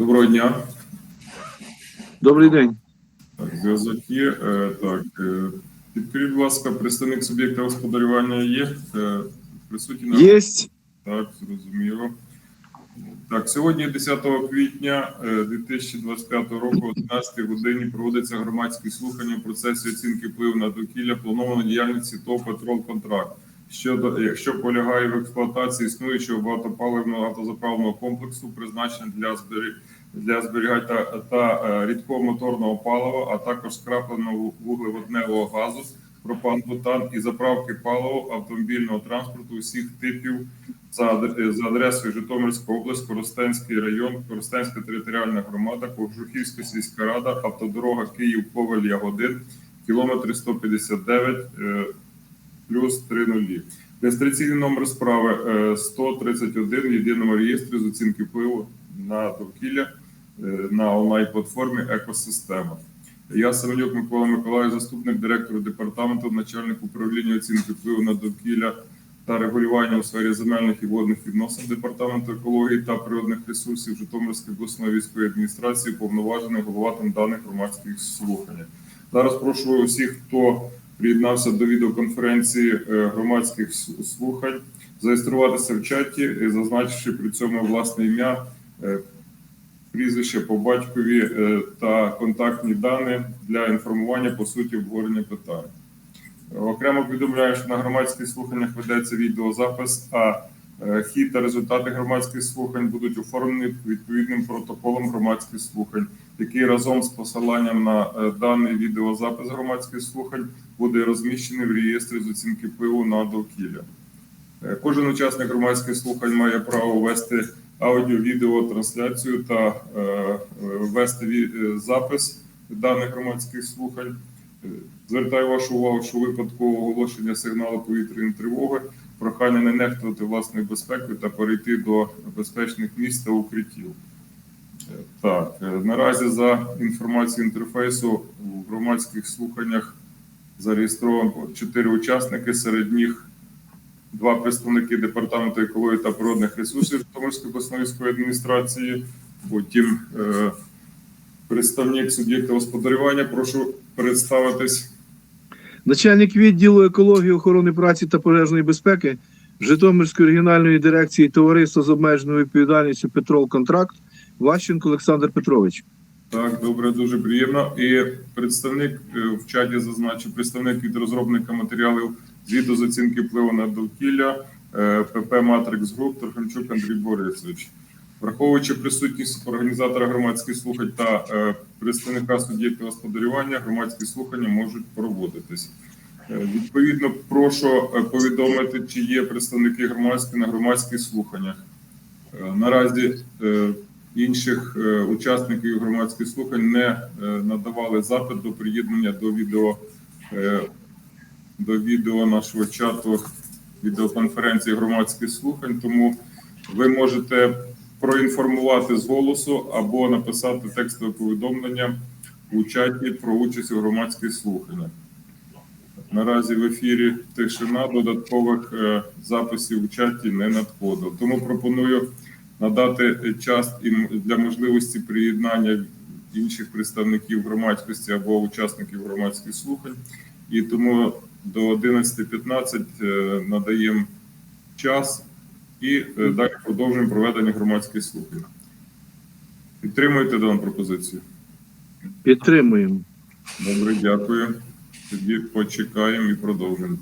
Доброго дня. Добрий день. Так, зв'язок є. Е, Так, е, підкажіть, будь ласка, представник суб'єкта господарювання є? Е, Присутній на Єсть. так, зрозуміло. Так, сьогодні, 10 квітня е, 2025 року, о 11 годині проводиться громадське слухання в процесі оцінки впливу на довкілля планованої діяльності ТОВ «Петрол Контракт». Щодо, якщо полягає в експлуатації існуючого багатопаливного автозаправного комплексу, призначений для збері... для зберігання та, та е, рідкого моторного палива, а також скрапленого вуглеводневого газу, пропан бутан і заправки палива автомобільного транспорту усіх типів за, за адресою Житомирська область, Коростенський район, Коростенська територіальна громада, Кожухівська сільська рада, автодорога Київ Коваль Ягодин, кілометри 159 е, плюс 3 нулі. Реєстраційний номер справи е, 131 в єдиному реєстрі з оцінки впливу на довкілля е, на онлайн-платформі Екосистема. Я Семенюк Микола Миколаїв, заступник директора департаменту, начальник управління оцінки впливу на довкілля та регулювання у сфері земельних і водних відносин департаменту екології та природних ресурсів Житомирської обласної військової адміністрації, повноважений голова там даних громадських слухань. Зараз прошу усіх, хто приєднався до відеоконференції е, громадських слухань, зареєструватися в чаті, е, зазначивши при цьому власне ім'я, е, прізвище по батькові е, та контактні дані для інформування по суті обговорення питань. Окремо повідомляю, що на громадських слуханнях ведеться відеозапис, а е, хід та результати громадських слухань будуть оформлені відповідним протоколом громадських слухань, який разом з посиланням на е, даний відеозапис громадських слухань буде розміщений в реєстрі з оцінки впливу на довкілля. Кожен учасник громадських слухань має право вести аудіо-відео трансляцію та е, вести е, запис даних громадських слухань. Звертаю вашу увагу, що у випадку оголошення сигналу повітряної тривоги прохання не нехтувати власною безпекою та перейти до безпечних місць та укриттів. Е, Так, наразі за інформацією інтерфейсу у громадських слуханнях зареєстровано чотири учасники, серед них два представники департаменту екології та природних ресурсів Житомирської обласної військової адміністрації. Потім е, представник суб'єкта господарювання. Прошу представитись. Начальник відділу екології, охорони праці та пожежної безпеки Житомирської регіональної дирекції товариства з обмеженою відповідальністю Петрол Контракт Ващенко Олександр Петрович. Так, добре, дуже приємно. І представник е, в чаті зазначив представник від розробника матеріалів звіту з оцінки впливу на довкілля е, ПП Матрикс Груп Трохимчук Андрій Борисович. Враховуючи присутність організатора громадських слухань та е, представника суб'єкта господарювання, громадські слухання можуть проводитись. Е, Відповідно, прошу е, повідомити, чи є представники громадські на громадських слуханнях. Е, Наразі е, інших е, учасників громадських слухань не е, надавали запит до приєднання до відео е, до відео нашого чату відеоконференції громадських слухань. Тому ви можете проінформувати з голосу або написати текстове повідомлення у чаті про участь у громадських слуханнях. Наразі в ефірі тишина додаткових е, записів у чаті не надходило. Тому пропоную надати час і для можливості приєднання інших представників громадськості або учасників громадських слухань. І тому до 11.15 е, надаємо час і е, далі продовжуємо проведення громадських слухань. Підтримуєте дану пропозицію? Підтримуємо. Добре, дякую. Тоді почекаємо і продовжимо.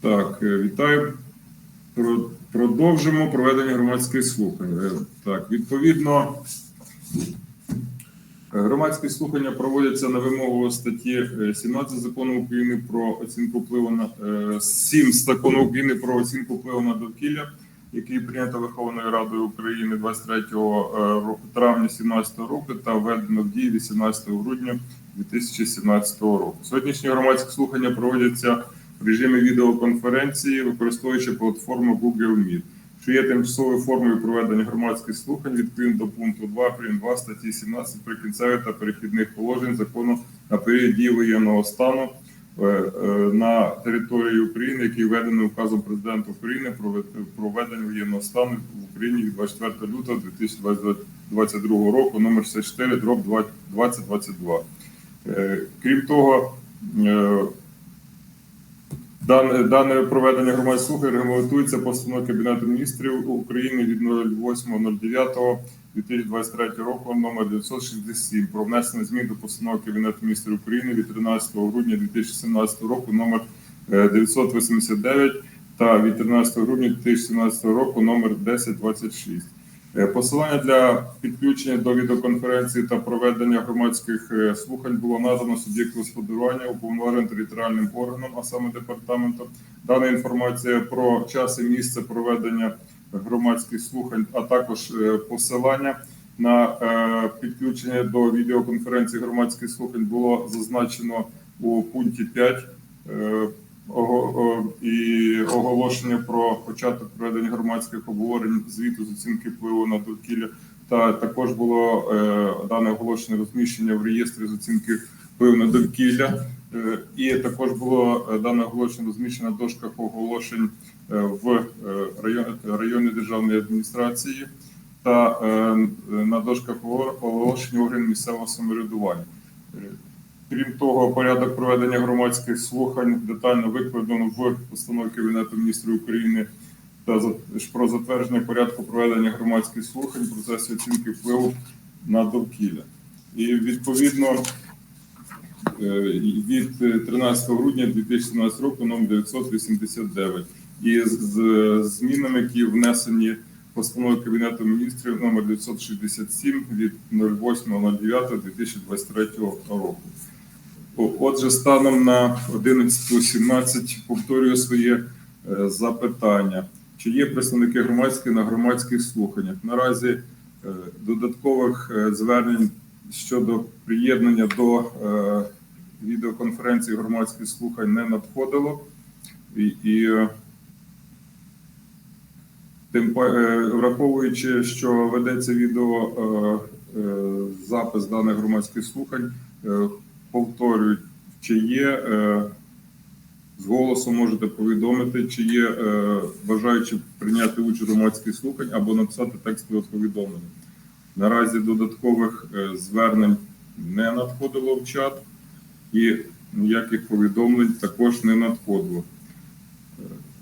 Так, е, вітаю. Продовжимо проведення громадських слухань. Е, Так, відповідно, е, громадські слухання проводяться на вимогу статті е, 17 закону України про оцінку впливу на е, 7 закону України про оцінку впливу на довкілля, який прийнято Верховною Радою України 23 е, травня 2017 року та введено в дію 18 грудня 2017 року. Сьогоднішні громадські слухання проводяться в режимі відеоконференції, використовуючи платформу Google Meet, що є тимчасовою формою проведення громадських слухань відповідно до пункту 2 прим. 2 статті 17 прикінцевих та перехідних положень закону на період дії воєнного стану е, е, на території України, який введений указом президента України про вед- про введення воєнного стану в Україні від 24 лютого 2022 року, номер 64, дроб 2022. Е, Крім того, е, Дане, проведення громадських слухань регламентується постановою Кабінету міністрів України від 08.09.2023 року номер 967 про внесення змін до постанови Кабінету міністрів України від 13 грудня 2017 року номер е, 989 та від 13 грудня 2017 року номер 1026. Е, Посилання для підключення до відеоконференції та проведення громадських е, слухань було надано суб'єкту господарювання уповноваженим територіальним органом, а саме департаментом. Дана інформація про час і місце проведення громадських слухань, а також е, посилання на підключення до відеоконференції громадських слухань було зазначено у пункті 5 е, ого- о- і оголошення про початок проведення громадських обговорень звіту з оцінки впливу на довкілля. Та також було е, дане оголошення розміщення в реєстрі з оцінки впливу на довкілля. Е, і також було е, дане оголошення розміщено на дошках оголошень в район, районній державної адміністрації та на дошках оголошень органів місцевого самоврядування. Крім того, порядок проведення громадських слухань детально викладено в постанові Кабінету міністрів України та про затвердження порядку проведення громадських слухань в процесі оцінки впливу на довкілля. І відповідно е, від е, 13 грудня 2017 року номер 989 і з змінами, які внесені постановою Кабінету міністрів номер 967 від 08.09.2023 року. Отже, станом на 11.17 повторюю своє е, запитання. Чи є представники громадські на громадських слуханнях? Наразі е, додаткових е, звернень щодо приєднання до відеоконференції громадських слухань не надходило. І, і тим враховуючи, що ведеться відео запис даних громадських слухань, повторюю, чи є е, з голосу можете повідомити, чи є е, бажаючи прийняти участь у громадських слухань або написати текстове повідомлення. Наразі додаткових е, звернень не надходило в чат, і ніяких повідомлень також не надходило.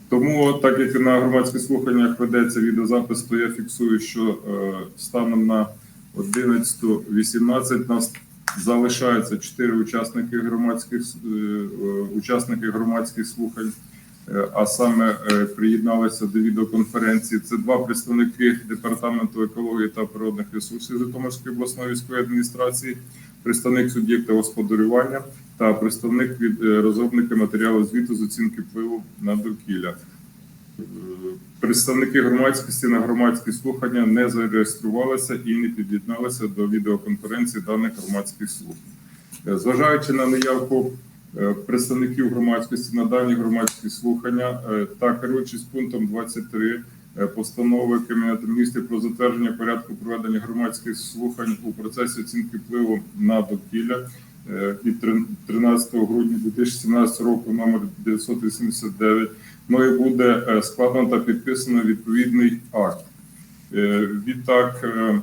Тому, так як і на громадських слуханнях ведеться відеозапис, то я фіксую, що станом на 11.18 нас залишаються чотири учасники громадських е, е, учасники громадських слухань, Е, а саме приєдналися до відеоконференції. Це два представники департаменту екології та природних ресурсів Житомирської обласної військової адміністрації, представник суб'єкта господарювання та представник від розробника матеріалу звіту з оцінки впливу на довкілля. Представники громадськості на громадські слухання не зареєструвалися і не під'єдналися до відеоконференції даних громадських слухань. Е, Зважаючи на наявку е, представників громадськості на дані громадські слухання е, та керуючись пунктом 23 е, постанови Кабінету міністрів про затвердження порядку проведення громадських слухань у процесі оцінки впливу на довкілля від 13 грудня 2017 року номер 989 мною буде е, складено та підписано відповідний акт. Е, Відтак, е,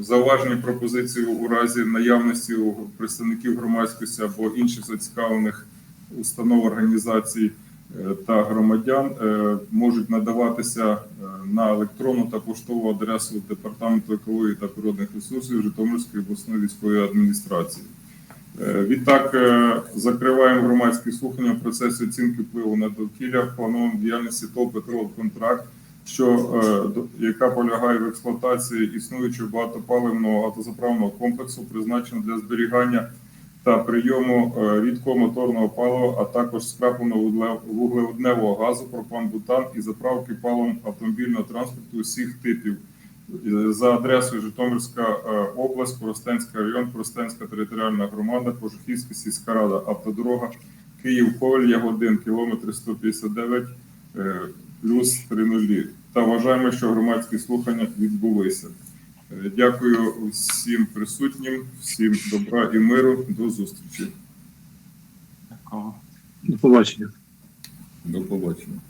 зауважені пропозиції у разі наявності у представників громадськості або інших зацікавлених установ організацій е, та громадян е, можуть надаватися е, на електронну та поштову адресу департаменту екології та природних ресурсів Житомирської обласної військової адміністрації. Е, Відтак е, закриваємо громадські слухання в процесі оцінки впливу на довкілля в плановому діяльності ТОВ «Петрол Контракт», що е, яка полягає в експлуатації існуючого багатопаливного автозаправного комплексу, призначеного для зберігання та прийому рідкого моторного палива, а також скрапленого вуглеводневого газу, пропан-бутан і заправки паливом автомобільного транспорту усіх типів за адресою Житомирська е, область, Коростенський район, Коростенська територіальна громада, Кожухівська сільська рада, автодорога, Київ, Коваль, Ягодин, кілометр 159 е, плюс 3 Та вважаємо, що громадські слухання відбулися. Е, Дякую всім присутнім, всім добра і миру. До зустрічі. До побачення. До побачення.